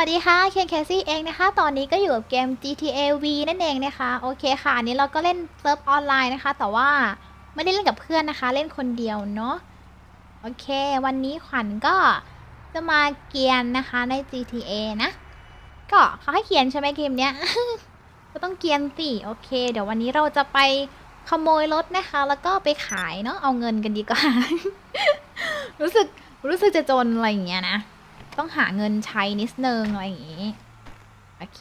วัสดีค่ะเคนแคซี่เองนะคะ ตอนนี้ก็อยู่กับเกม GTA V นั่นเองนะคะ โอเคค่ะอันนี้เราก็เล่นเซิร์ฟออนไลน์นะคะ แต่ว่าไม่ได้เล่นกับเพื่อนนะคะ เล่นคนเดียวเนาะ โอเค วันนี้ขวัญก็จะมาเกียนนะคะใน GTA นะ ก็เขาให้เขียนใช่ไหมเกมเนี้ย ก็ต้องเกียนสิ โอเค เดี๋ยววันนี้เราจะไปขโมยรถนะคะ แล้วก็ไปขายเนาะ เอาเงินกันดีกว่า รู้สึกรู้สึกจะจนอะไรอย่างเงี้ยนะ ต้องหาเงินใช้นิดนึงอะไรอย่างงี้ โอเค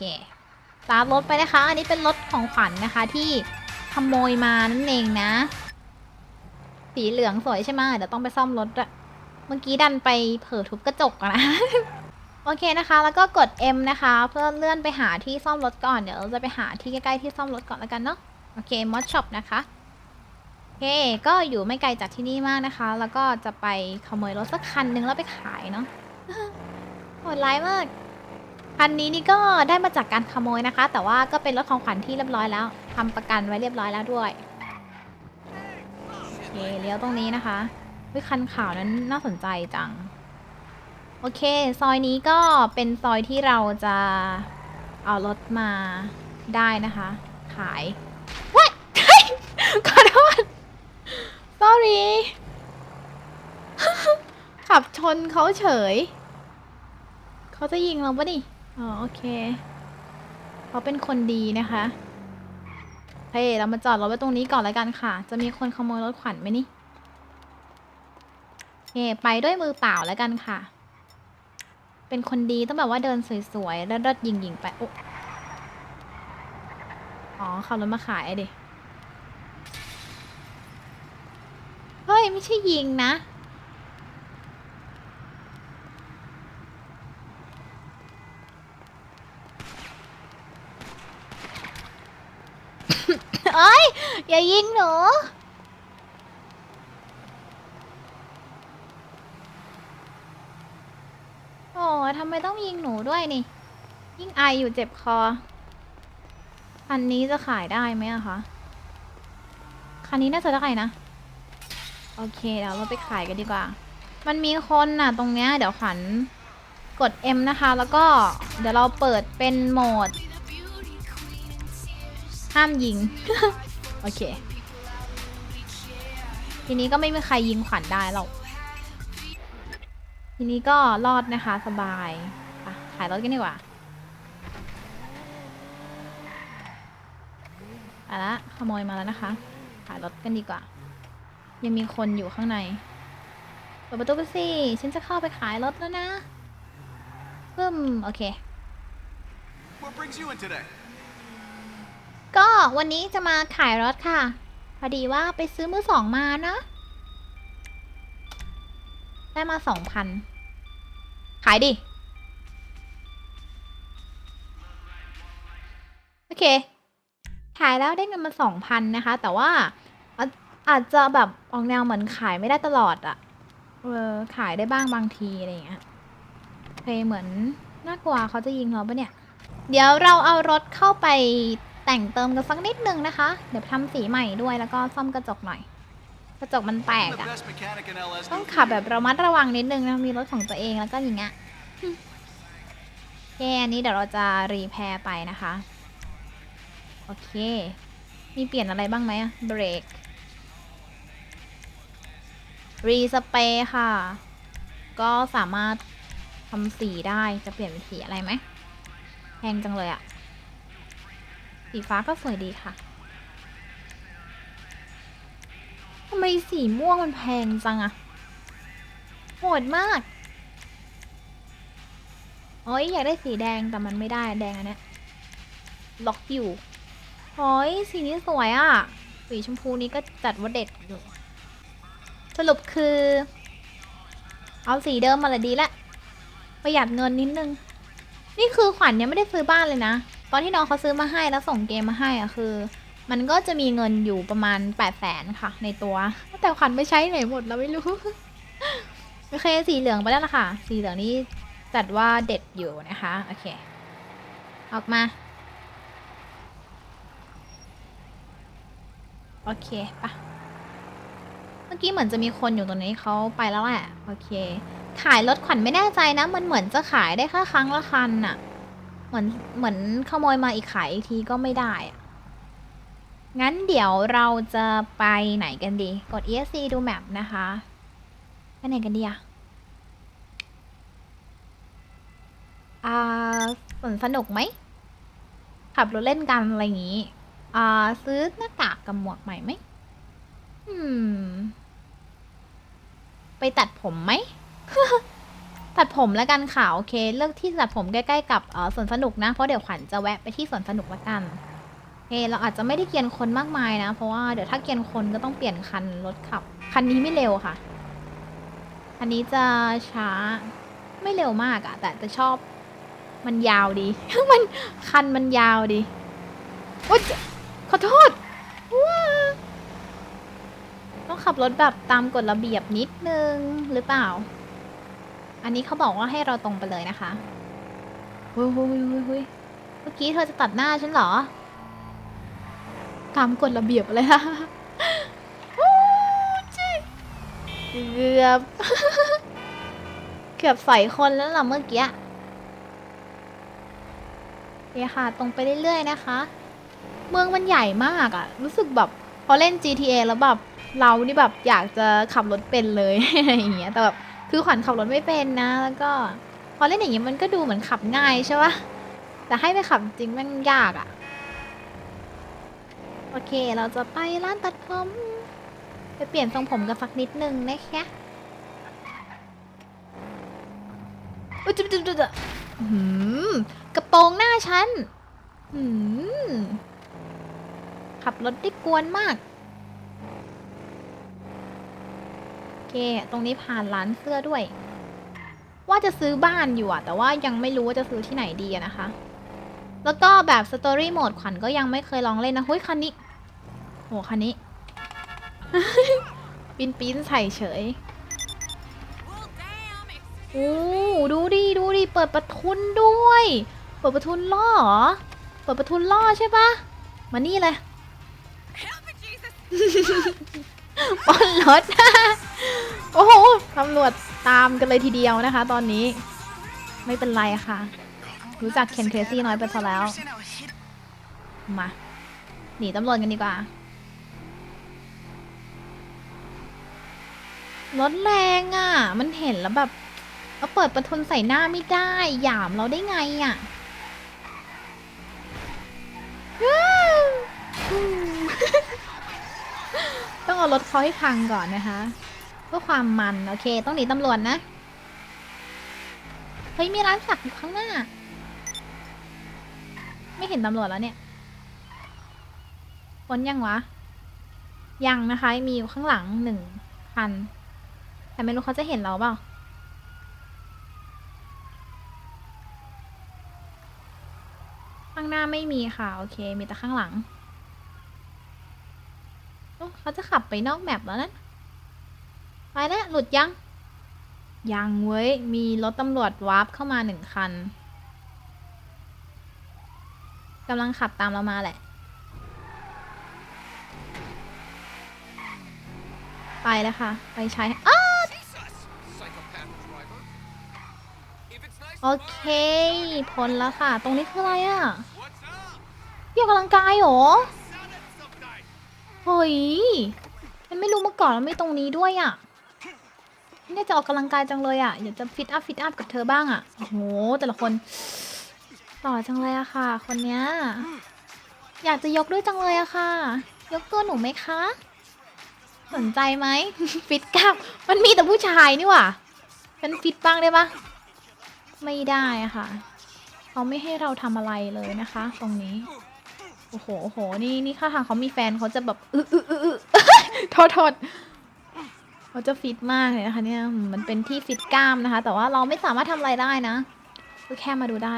ตามรถไปนะคะ อันนี้เป็นรถของขวัญนะคะที่ขโมยมานั่นเองนะ สีเหลืองสวยใช่ไหมเดี๋ยวต้องไปซ่อมรถอะเมื่อกี้ดันไปเผลอทุบกระจกอะนะ โอเคนะคะ แล้วก็กด M นะคะ เพื่อเลื่อนไปหาที่ซ่อมรถก่อน เดี๋ยวเราจะไปหาที่ใกล้ๆที่ซ่อมรถก่อนแล้วกันเนาะ โอเค มอสช็อปนะคะ โอเค ก็อยู่ไม่ไกลจากที่นี่มากนะคะ แล้วก็จะไปขโมยรถสักคันหนึงแล้วไปขายเนาะ หดร้ายมาก คันนี้นี่ก็ได้มาจากการขโมยนะคะ แต่ว่าก็เป็นรถของขวัญที่เรียบร้อยแล้วทำประกันไว้เรียบร้อยแล้วด้วยโอเคเลี้ยวตรงนี้นะคะวิคันขาวนั้นน่าสนใจจัง โอเค ซอยนี้ก็เป็นซอยที่เราจะเอารถมาได้นะคะ ขายว้ายขอโทษ sorry ขับชนเขาเฉย เขาจะยิงเราปะนี่ อ๋อ โอเค เขาเป็นคนดีนะคะเฮ้ยเรามาจอดรถไว้ตรงนี้ก่อนแล้วกันค่ะ จะมีคนขโมยรถขวัญไหมนี่โอเคไปด้วยมือเปล่าแล้วกันค่ะ เป็นคนดีต้องแบบว่าเดินสวยๆเลิศๆยิงๆไปโอะอ๋อขับรถมาขายดิ เฮ้ย ไม่ใช่ยิงนะ เอย่ายิงหนู โอ้ทำไมต้องยิงหนูด้วยนี่ ยิ่งไออยู่เจ็บคอคันนี้จะขายได้ไหมอะคะ คันนี้น่าจะได้นะ โอเคเดี๋ยวเราไปขายกันดีกว่า มันมีคนน่ะ ตรงเนี้ยเดี๋ยวขวัญกด M นะคะ แล้วก็เดี๋ยวเราเปิดเป็นโหมด ห้ามยิง โอเค ทีนี้ก็ไม่มีใครยิงขวัญได้หรอกทีนี้ก็รอดนะคะสบายอะขายรถกันดีกว่าเอาละขโมยมาแล้วนะคะ ขายรถกันดีกว่า ยังมีคนอยู่ข้างในเปิดประตูไปสิ ฉันจะเข้าไปขายรถแล้วนะปึ้มโอเค What brings you in today? ก็วันนี้จะมาขายรถค่ะ พอดีว่าไปซื้อมือสองมานะ ได้มาสองพัน ขายดิ โอเค ขายแล้วได้เงินมาสองพันนะคะ แต่ว่าอาอาจจะแบบออกแนวเหมือนขายไม่ได้ตลอดอะเออขายได้บ้างบางทีอะไรอย่างเงี้ยเคเหมือนน่ากลัวเขาจะยิงเราปะเนี่ย เดี๋ยวเราเอารถเข้าไป แต่งเติมกันสักนิดนึงนะคะ เดี๋ยวทำสีใหม่ด้วยแล้วก็ซ่อมกระจกหน่อย กระจกมันแต I'm ก the อะ best mechanic in LS. ต้องขับแบบระมัดระวังนิดนึงนะ มีรถของตัวเองแล้วก็อย่างเงี้ยโอเคอันนี้เดี๋ยวเราจะรีแพร์ไปนะคะ โอเค มีเปลี่ยนอะไรบ้างไหมอะเบรกรีสเปรย์ค่ะ ก็สามารถทำสีได้จะเปลี่ยนเป็นสีอะไรไหมแพงจังเลยอะ สีฟ้าก็สวยดีค่ะทำไมสีม่วงมันแพงจังอะโหดมากโอ้ยอยากได้สีแดงแต่มันไม่ได้แดงอันเนี้ยล็อกอยู่โอ้ยสีนี้สวยอะสีชมพูนี้ก็จัดว่าเด็ดอยู่สรุปคือ เอาสีเดิมมาละดีละประหยัดเงินนิดนึง นี่คือขวัญยังไม่ได้ซื้อบ้านเลยนะ ตอนที่น้องเขาซื้อมาให้แล้วส่งเกมมาให้อะคือ มันก็จะมีเงินอยู่ประมาณแปดแสนค่ะ ในตัว แต่ขวัญไม่ใช้ไหนหมดแล้วไม่รู้ โอเคสีเหลืองไปแล้วล่ะค่ะ สีเหลืองนี้จัดว่าเด็ดอยู่นะคะ โอเค ออกมา โอเคปะเมื่อกี้เหมือนจะมีคนอยู่ตรงนี้เขาไปแล้วแหละ โอเค ขายรถขวัญไม่แน่ใจนะ มันเหมือนจะขายได้แค่ครั้งละคันน่ะ เหมือนเหมือนขโมยมาอีกขายอีกทีก็ไม่ได้อะงั้นเดี๋ยวเราจะไปไหนกันดี กด ESC ดูแมปนะคะไปไหนกันดีอะอ่าสนสนุกไหม ขับรถเล่นกันอะไรอย่างงี้ อ่า ซื้อหน้ากากกับหมวกใหม่ไหมอืม ไปตัดผมไหม ตัดผมแล้วกันค่ะโอเค เลือกที่ตัดผมใกล้ๆกับเออสวนสนุกนะเพราะเดี๋ยวขวัญจะแวะไปที่สวนสนุกละกันโอเคเราอาจจะไม่ได้เกียนคนมากมายนะ เพราะว่าเดี๋ยวถ้าเกียนคนก็ต้องเปลี่ยนคันรถขับ คันนี้ไม่เร็วค่ะ คันนี้จะช้าไม่เร็วมากอะแต่จะชอบมันยาวดี มันคันมันยาวดีโอ๊ยขอโทษต้องขับรถแบบตามกฎระเบียบนิดนึงหรือเปล่า อันนี้เขาบอกว่าให้เราตรงไปเลยนะคะหุยหุยหุยหุยเมื่อกี้เธอจะตัดหน้าฉันเหรอ ตามกฎระเบียบเลยค่ะโอ้จิเกือบ เกือบใส่คนแล้วล่ะเมื่อกี้โอเคค่ะ ตรงไปเรื่อยๆนะคะ เมืองมันใหญ่มากอะรู้สึกแบบพอเล่น GTA แล้วแบบเรานี่แบบอยากจะขับรถเป็นเลยอะไรอย่างเงี้ย แต่แบบ คือขวัญขับรถไม่เป็นนะ แล้วก็พอเล่นอย่างนี้มันก็ดูเหมือนขับง่ายใช่ปะแต่ให้ไปขับจริงมันยากอะ่ะ โอเคเราจะไปร้านตัดผมไปเปลี่ยนทรงผมกันสักนิดนึงนะคะอุ๊ยจุ๊บจุ๊บจุ๊บจุ๊บอื้อหือกระโปรงหน้าฉันหืมขับรถได้กวนมาก โอ เค ตรงนี้ผ่านร้านเสื้อด้วย ว่าจะซื้อบ้านอยู่อะแต่ว่ายังไม่รู้ว่าจะซื้อที่ไหนดีอะนะคะ แล้วก็แบบสตอรี่โหมดขวัญก็ยังไม่เคยลองเล่นนะเฮ้ยคันนี้โหคันนี้ปีนปีนใส่เฉยโอ้ดูดิ ดูดิ เปิดประทุนด้วย เปิดประทุนล่อเหรอ เปิดประทุนล่อใช่ปะมานี่เลยปล้นรถ โอ้โหตำรวจตามกันเลยทีเดียวนะคะ ตอนนี้ไม่เป็นไรค่ะ รู้จักเคนเครซี่น้อยไปซะแล้ว มา หนีตำรวจกันดีกว่า รถแรงอะ่ะ มันเห็นแล้วแบบเราเปิดประทุนใส่หน้าไม่ได้ หยามเราได้ไงอะ่ะต้องเอารถเขาให้พังก่อนนะคะ เพื่อความมัน โอเค ต้องหนีตำรวจนะ เฮ้ย มีร้านสักอยู่ข้างหน้า ไม่เห็นตำรวจแล้วเนี่ยพ้นยังวะ ยังนะคะ มีอยู่ข้างหลังหนึ่งคัน แต่ไม่รู้เขาจะเห็นเราเปล่าข้างหน้าไม่มีค่ะ โอเค มีแต่ข้างหลังเขาจะขับไปนอกแมปแล้วนะ ไปแล้วหลุดยัง ยังเว้ย มีรถตำรวจวาร์ปเข้ามาหนึ่งคันกำลังขับตามเรามาแหละ ไปแล้วค่ะ ไปใช้อ้า Psychopath driver. If it's nice โอเค พ้นแล้วค่ะ ตรงนี้คืออะไรอะ่ะ what's up? พี่ออกกำลังกายเหรอ Sounded some night. เฮ้ย มันไม่รู้มาก่อนแล้วไม่ตรงนี้ด้วยอะ่ะเนี่ยจะออกกำลังกายจังเลยอะ่ะอยากจะฟิตอัพฟิตอัพกับเธอบ้างอะ่ะโอ้โหแต่ละคนหล่อจังเลยอะค่ะ คนเนี้ยอยากจะยกด้วยจังเลยอะค่ะ ยกตัวหนูไหมคะ สนใจไหมฟิตกล้ามมันมีแต่ผู้ชายนี่หว่าฉันฟิตบ้างได้ปะไม่ได้อะค่ะ เขาไม่ให้เราทำอะไรเลยนะคะ ตรงนี้ โอ้โหโอ้โห นี่นี่ถ้าทางเขามีแฟนเขาจะแบบอึอึอึอึโทษโทษ เขาจะฟิตมากเลยนะคะเนี่ย มันเป็นที่ฟิตกล้ามนะคะ แต่ว่าเราไม่สามารถทำอะไรได้นะก็แค่มาดูได้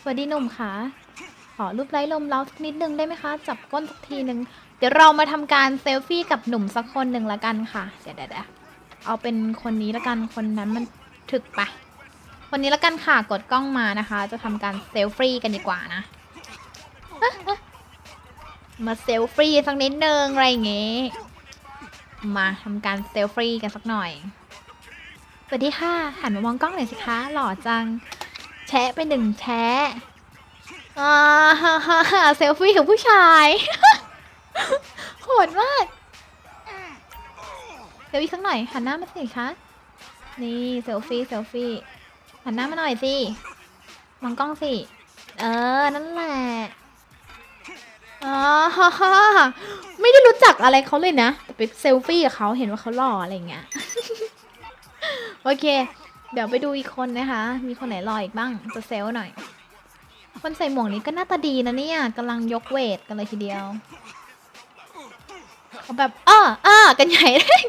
สวัสดีหนุ่มค่ะ ขอรูปไร้ลมเล้าสักนิดนึงได้ไหมคะ จับก้นสักทีนึง เดี๋ยวเรามาทำการเซลฟี่กับหนุ่มสักคนหนึ่งละกันค่ะ เดี๋ยวเดี๋ยวเอาเป็นคนนี้ละกัน คนนั้นมันถึกไปคนนี้ละกันค่ะ กดกล้องมานะคะ จะทำการเซลฟี่กันดีกว่านะ มาเซลฟี่สักนิดนึงอะไรอย่างงี้ มาทำการเซลฟี่กันสักหน่อย สวัสดีค่ะ หันมามองกล้องหน่อยสิคะ หล่อจัง แชะไปหนึ่งแชะอ่าฮ่าฮ่าเซลฟี่กับผู้ชาย โหดมาก เซลฟี่สักหน่อยหันหน้ามาสิคะ นี่เซลฟี่เซลฟี่หันหน้ามาหน่อยสิ มองกล้องสิ เออ นั่นแหละอ๋อ จักอะไรเขาเลยนะแต่ไปเซลฟี่กับเขาเห็นว่าเขาหล่ออะไรอย่างเงี้ย โอเค เดี๋ยวไปดูอีกคนนะคะ มีคนไหนรออีกบ้างจะเซลหน่อย คนใส่หมวกนี้ก็หน้าตาดีนะเนี่ยกำลังยกเวทกันเลยทีเดียวเขาแบบอ้ออ้อกันใหญ่เลย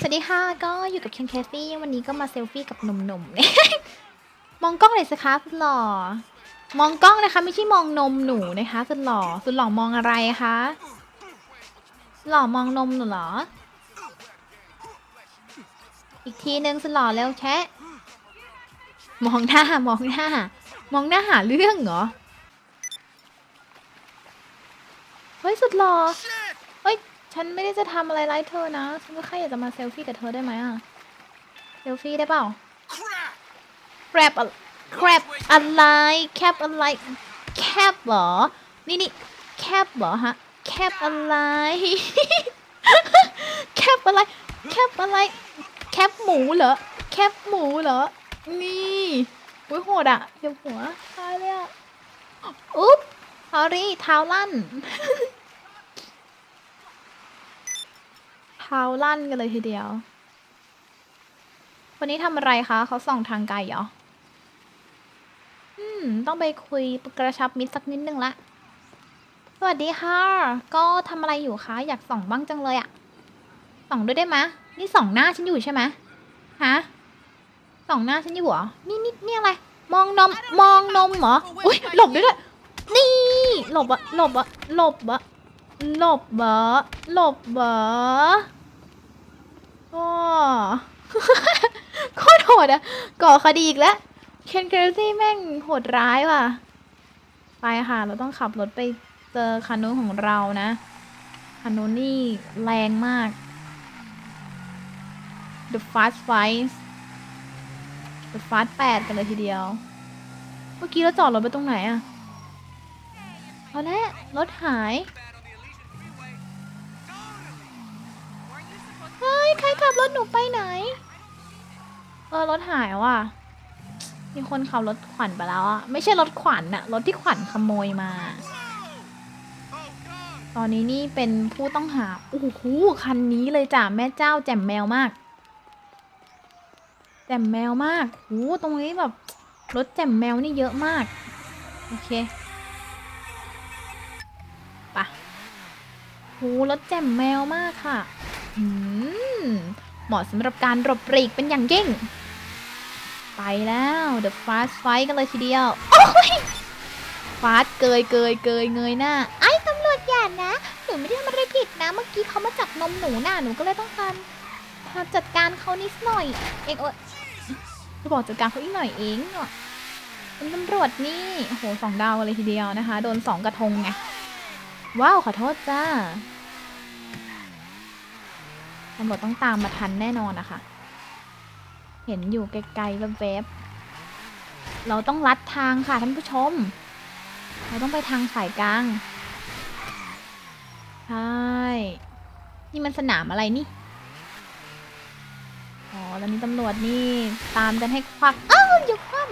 สวัสดีค่ะก็อยู่กับเคนแคสซี่วันนี้ก็มาเซลฟี่กับหนุ่มๆเนี่ยมองกล้องหน่อยสิคะสุดหล่อ มองกล้องนะคะ ไม่ใช่มองนมหนูนะคะสุดหล่อสุดหล่อมองอะไรคะ หล่อมองนมหนูเหรอ อีกทีนึงสุดหล่อเร็วแชะ มองหน้ามองหน้า มองหน้าหาเรื่องเหรอ เฮ้ยสุดหล่อเฮ้ย ฉันไม่ได้จะทำอะไรไร้เธอนะ ฉันก็แค่อยากจะมาเซลฟี่กับเธอได้ไหมอะเซลฟี่ได้เปล่าแครบอะแครบอะไร แคปอะไร แคปเหรอ นี่นี่แคปเหรอฮะ แคปอะไร แคปอะไร แคปอะไร แคปหมูเหรอ แคปหมูเหรอ นี่อุ้ยโหดอะเจ็บหัวตายเลยอะอุ๊บสอรี่เท้าลั่น เท้าลั่นกันเลยทีเดียว วันนี้ทำอะไรคะ เขาส่องทางไกลเหรอ อืม ต้องไปคุยกระชับมิตรสักนิดนึงละ วัสดีค่ะ ก็ทำอะไรอยู่คะ อยากส่องบ้างจังเลยอะส่องด้วยได้ไหมะนี่ส่องหน้าฉันอยู่ใช่ไหมฮะส่องหน้าฉันอยู่เหรอ นี่นี่นี่อะไร มองนม มองนมเหรอ อุ้ยหลบด้วยด้วย นี่ หลบอะหลบอะหลบอะหลบอะหลบอะโอ้โคตรโหดอะก่อคดีอีกแล้วเคนเกอร์ซี่แม่งโหดร้ายว่ะ ไปค่ะ เราต้องขับรถไป เจอคันนู้นของเรานะคันนู้นนี่แรงมาก The Fast Five The Fast 8 กันเลยทีเดียว เมื่อกี้เราจอดรถไปตรงไหนอะเอาละรถหายเฮ้ยใครขับรถหนูไปไหน เออรถหายว่ะมีคนขับรถขวัญไปแล้วอะไม่ใช่รถขวัญอะรถที่ขวัญขโมยมา ตอนนี้นี่เป็นผู้ต้องหา โอ้โห คันนี้เลยจ้ะแม่เจ้าแจ่มแมวมาก แจ่มแมวมากโอ้ตรงนี้แบบรถแจ่มแมวนี่เยอะมาก โอเคปะโหรถแจ่มแมวมากค่ะ อืม เหมาะสำหรับการหลบปลีกเป็นอย่างยิ่ง ไปแล้ว The Fast Fight กันเลยทีเดียว โอ้ย ฟาดเกยเกยเกยเงยหน้า นะ หนูไม่ได้ทำอะไรผิดนะ เมื่อกี้เขามาจับนมหนูน่ะ หนูก็เลยต้องการาจัดการเขานิดหน่อย เองเออจะบอกจัดการเขาอีกหน่อยเองเนาะเป็นตำรวจนี่โอ้โหสองดาวเลยทีเดียวนะคะ โดนสองกระทงไง ว้าวขอโทษจ้าตำรวจต้องตามมาทันแน่นอนนะคะ เห็นอยู่ไกลๆแวบๆเราต้องลัดทางค่ะท่านผู้ชม เราต้องไปทางสายกลาง ใช่ นี่มันสนามอะไรนี่ อ๋อแล้วนี่ตำรวจนี่ตามกันให้ควักอ้าวอย่าคว่ำ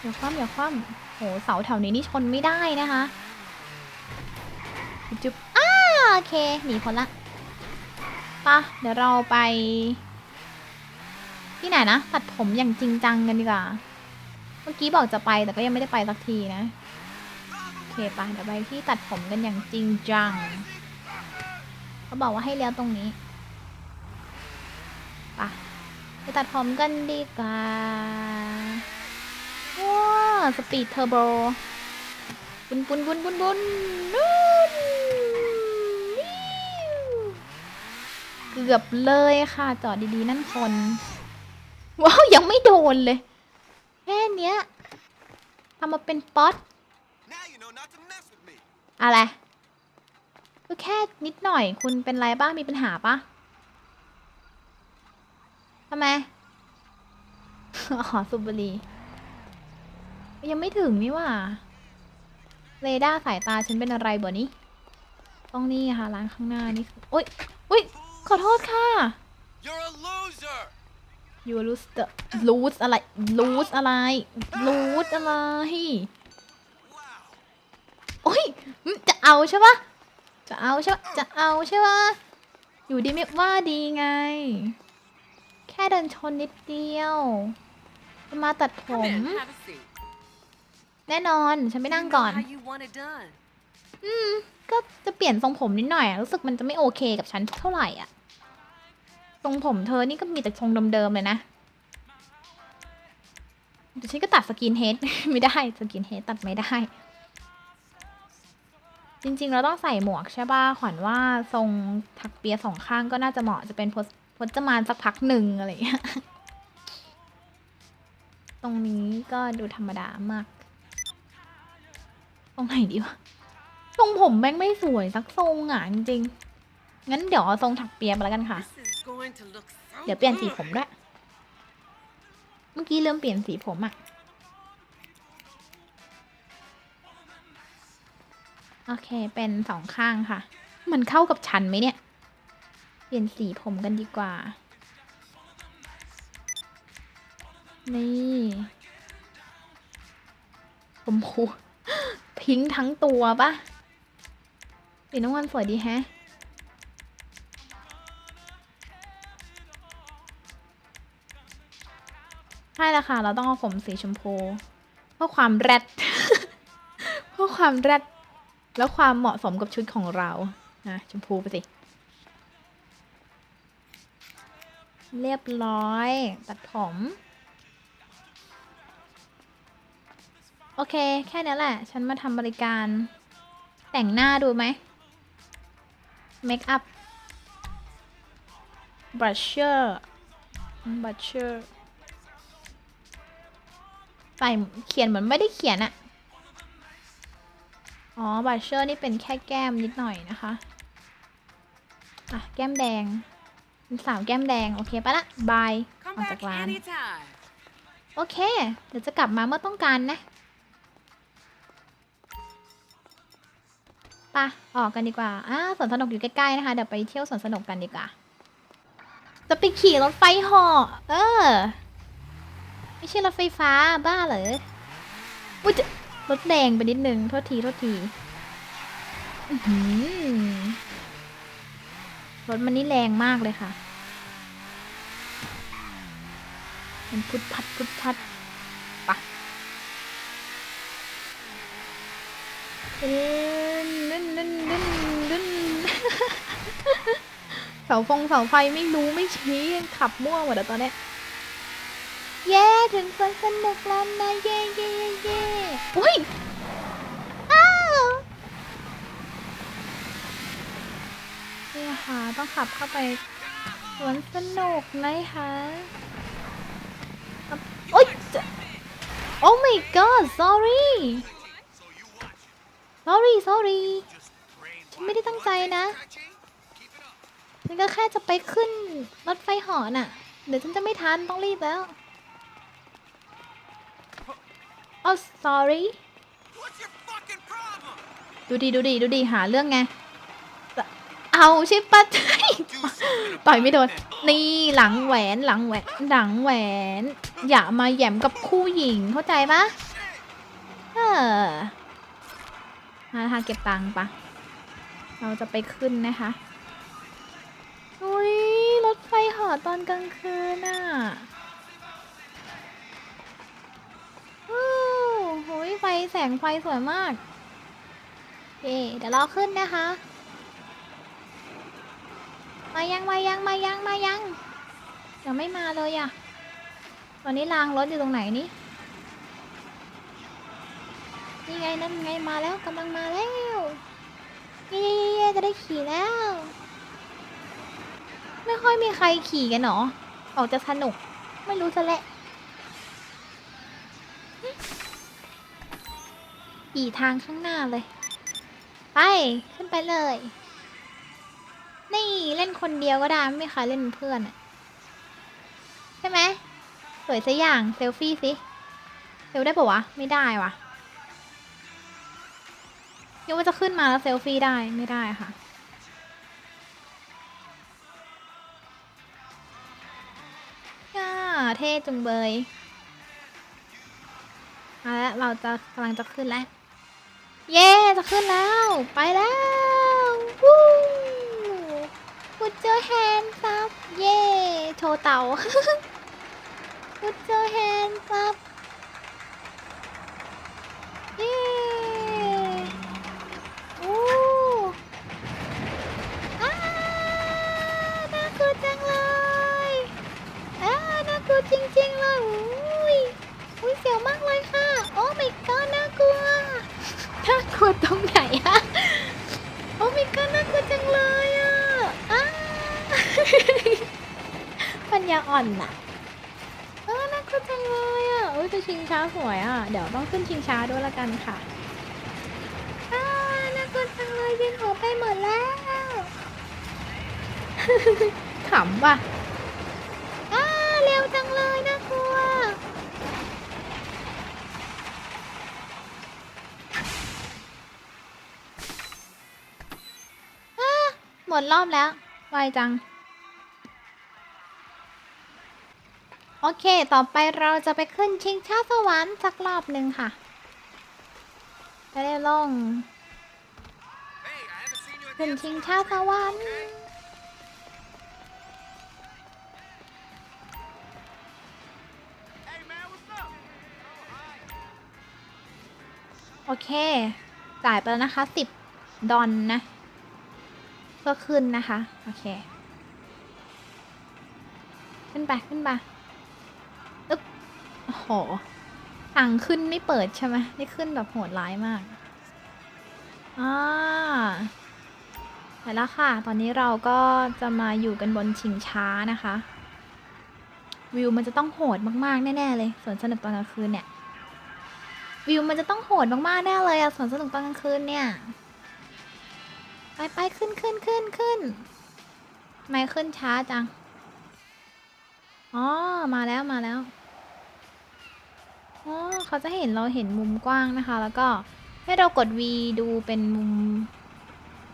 อย่าคว่ำอย่าคว่ำโห เสาแถวนี้นี่ชนไม่ได้นะคะ จุ๊บอ้าโอเค หนีพ้นละปะเดี๋ยวเราไป ที่ไหนนะ ตัดผมอย่างจริงจังกันดีกว่า เมื่อกี้บอกจะไปแต่ก็ยังไม่ได้ไปสักทีนะ เคปะเดี๋ยวไปที่ตัดผมกันอย่างจริงจังเขาบอกว่าให้เลี้ยวตรงนี้ปะไปตัดผมกันดีกว่าว้าสปีดเทอร์โบบุนบุนบุนบุนบุนนู่นเกือบเลยค่ะ จอดดีๆ นั่นคน ว้าว ยังไม่โดนเลย แค่เนี้ยทำมาเป็นป๊อต อะไรก็แค่นิดหน่อย คุณเป็นไรบ้างมีปัญหาปะทำไมอ๋อสูบบุหรียังไม่ถึงนี่หว่า เรดาร์สายตาฉันเป็นอะไรบ่นี้ต้องนี่ค่ะ ร้านข้างหน้านี่คือโอ๊ยอุ๊ยขอโทษค่ะ You're a loser! you lose the lose อะไร lose อะไร lose อะไร Wow! โอ๊ยอืมจะ เอาใช่ปะจะเอาใช่ปะจะเอาใช่ปะอยู่ดีไม่ว่าดีไง แค่เดินชนนิดเดียวจะมาตัดผม Come in, have a seat. แน่นอนฉันไม่นั่ง You ก่อน know how you want it done. อืม ก็จะเปลี่ยนทรงผมนิดหน่อยอะรู้สึกมันจะไม่โอเคกับฉันเท่าไหร่อะทรงผมเธอนี่ก็มีแต่ทรงเดิมๆเลยนะแต่ฉันก็ตัดสกินเฮดไม่ได้สกินเฮดตัดไม่ได้ จริงๆ เราต้องใส่หมวกใช่ป่ะ ขวัญว่าทรงถักเปียสองข้างก็น่าจะเหมาะจะเป็นพจพจมานสักพักหนึ่งอะไรอย่างเงี้ย ตรงนี้ก็ดูธรรมดามาก ตรงไหนดีวะ ทรงผมแม่งไม่สวยสักทรงอะจริงๆ งั้นเดี๋ยวเอาทรงถักเปียมาแล้วกันค่ะ so เดี๋ยวเปลี่ยนสีผมด้วย เมื่อกี้เริ่มเปลี่ยนสีผมอะ อเค เป็นสองข้างค่ะ มันเข้ากับฉันไหมเนี่ย เปลี่ยนสีผมกันดีกว่า นี่ ผมพูพิงค์ทั้งตัวปะสีน้ำเงินสวยดีแฮะใช่แล้วค่ะ เราต้องเอาผมสีชมพู เพื่อความแรด เพื่อความแรด แล้วความเหมาะสมกับชุดของเรานะชมพูไปสิ เรียบร้อย ตัดผม โอเค แค่นี้แหละ ฉันมาทำบริการ แต่งหน้าดูไหมเมคอัพบรัชเชอร์บรัชเชอร์ใส่เขียนเหมือนไม่ได้เขียนอะ อ๋อ บัตเชอร์นี่เป็นแค่แก้มนิดหน่อยนะคะ อะ แก้มแดงเป็นสาวแก้มแดง โอเคปะละบาย Come ออกจาก back ร้าน anytime. โอเค เดี๋ยวจะกลับมาเมื่อต้องการนะไปะออกกันดีกว่าอ่าสวนสนุกอยู่ใกล้ๆนะคะ เดี๋ยวไปเที่ยวสวนสนุกกันดีกว่า จะไปขี่รถไฟเหาะเออ ไม่ใช่รถไฟฟ้าบ้าเหรออุ้ยจะ รถแรงไปนิดนึงโทษทีโทษทีรถมันนี่แรงมากเลยค่ะ มันพุดพัดพุดพัดปะเดินดึนดึนดึนดึนเสาฟงเสาไฟไม่รู้ไม่ชี้ขับมั่วหมดแล้วตอนเนี้ยเย้ ถึงสวนสนุกแล้วนะ เย้เย้เย้เย้อุ้ย อ้าว นี่ค่ะต้องขับเข้าไปสวนสนุกนะคะครับโอ๊ยจะ Oh my god sorry So you watch it. sorry sorry Just brain ฉันไม่ได้ตั้งใจนะ Catchy? Keep it up. ฉันก็แค่จะไปขึ้นรถไฟเหอน่ะ เดี๋ยวฉันจะไม่ทันต้องรีบแล้ว Oh sorry What's your fucking problem? ดูดีดูดีดูดีหาเรื่องไงจะ เอาใช่ปะต่อยไม่โดน นี่หลังแหวนหลังแหวนหลังแหวน อย่ามาแย่มกับคู่หญิงเข้าใจปะเออมาทางเก็บตังค์ปะเราจะไปขึ้นนะคะอุ้ยรถไฟหอตอนกลางคืนน่ะโอ้โหยไฟแสงไฟสวยมากเย่เดี๋ยวเราขึ้นนะคะ มายังมายังมายังมายังยังไม่มาเลยอะตอนนี้รางรถอยู่ตรงไหนนี่นี่ไงนั่นไงมาแล้วกำลังมาแล้วเย้เย้เย้จะได้ขี่แล้ว ไม่ค่อยมีใครขี่กันหรอออกจะสนุกไม่รู้จะแหละขี่ทางข้างหน้าเลย ไป ขึ้นไปเลย นี่เล่นคนเดียวก็ได้ไม่มีใครเล่นเพื่อนอะใช่ไหมสวยสักอย่างเซลฟี่สิเซลได้ปะวะ ไม่ได้วะยังว่าจะขึ้นมาแล้วเซลฟี่ได้ไม่ได้ค่ะย่าเท่จุงเบยมาแล้วเราจะกำลังจะขึ้นแล้ว เย้ จะขึ้นแล้ว ไปแล้ว Put your hands up เย่โชว์เต่า Put your hands up เย้โอ้อ้าน่ากลัวจังเลย อ่าน่ากลัวจริงๆเลยอุ้ยอุ้ยเสียวมากเลยค่ะ โอ้ my god น่ากลัว น่ากลัวตรงไหนอะโอ้ my god น่ากลัวจังเลยอะอ้า ปัญญาอ่อนน่ะเออน่ากลัวจังเลยอะอุ้ยแต่ชิงช้าสวยอะเดี๋ยวต้องขึ้นชิงช้าด้วยละกันค่ะอ้าน่ากลัวจังเลยเวียนหัวไปหมดแล้ว ขำว่ะอ้าเร็วจังเลยน่ากลัวอ้าหมดรอบแล้ว ไวจัง โอเค ต่อไปเราจะไปขึ้นชิงช้าสวรรค์สักรอบหนึ่งค่ะจะได้ลง Hey, I haven't seen you at ขึ้น the ชิง Epsilon ช้าส Track, วรรค์ เค จ่ายไปแล้วนะคะสิบดอนนะ เพื่อขึ้นนะคะ โอเค ขึ้นไป ขึ้นไปอึ๊บโอ้โหทางขึ้นไม่เปิดใช่ไหมนี่ขึ้นแบบโหดร้ายมากอ่าไปแล้วค่ะ ตอนนี้เราก็จะมาอยู่กันบนชิงช้านะคะ วิวมันจะต้องโหดมาก ๆ แน่ ๆ เลยสวนสนุกตอนกลางคืนเนี่ย วิวมันจะต้องโหดมากๆแน่เลยอะสวนสนุกตอนกลางคืนเนี่ยไปไปขึ้นขึ้นขึ้นขึ้นไม่ขึ้นช้าจัง อ๋อ มาแล้วมาแล้ว อ๋อ เขาจะเห็นเราเห็นมุมกว้างนะคะ แล้วก็ให้เรากด V ดูเป็นมุม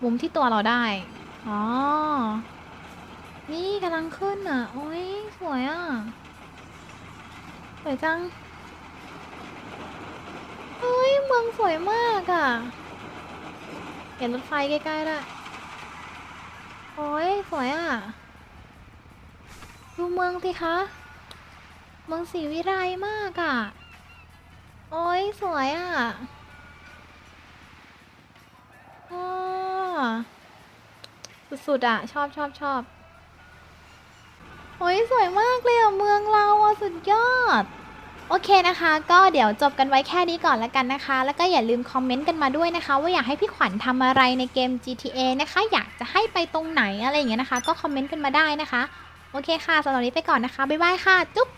มุมที่ตัวเราได้ อ๋อ นี่กำลังขึ้นอะ โอ้ย สวยอะ สวยจัง เฮ้ยเมืองสวยมากอะ เห็นรถไฟใกล้ๆด้โอ้ยสวยอะ ดูเมืองสิคะ เมืองศรีวิไลมากอะ โอ้ยสวยอะอ้อสุดๆอะ ชอบชอบชอบโอ้ยสวยมากเลยอะ เมืองเราอะ สุดยอด โอเคนะคะ ก็เดี๋ยวจบกันไว้แค่นี้ก่อนแล้วกันนะคะ แล้วก็อย่าลืมคอมเมนต์กันมาด้วยนะคะ ว่าอยากให้พี่ขวัญทำอะไรในเกม GTA นะคะ อยากจะให้ไปตรงไหนอะไรอย่างเงี้ยนะคะ ก็คอมเมนต์กันมาได้นะคะ โอเคค่ะสำหรับวันนี้ไปก่อนนะคะ บ๊ายบายค่ะ จุ๊บ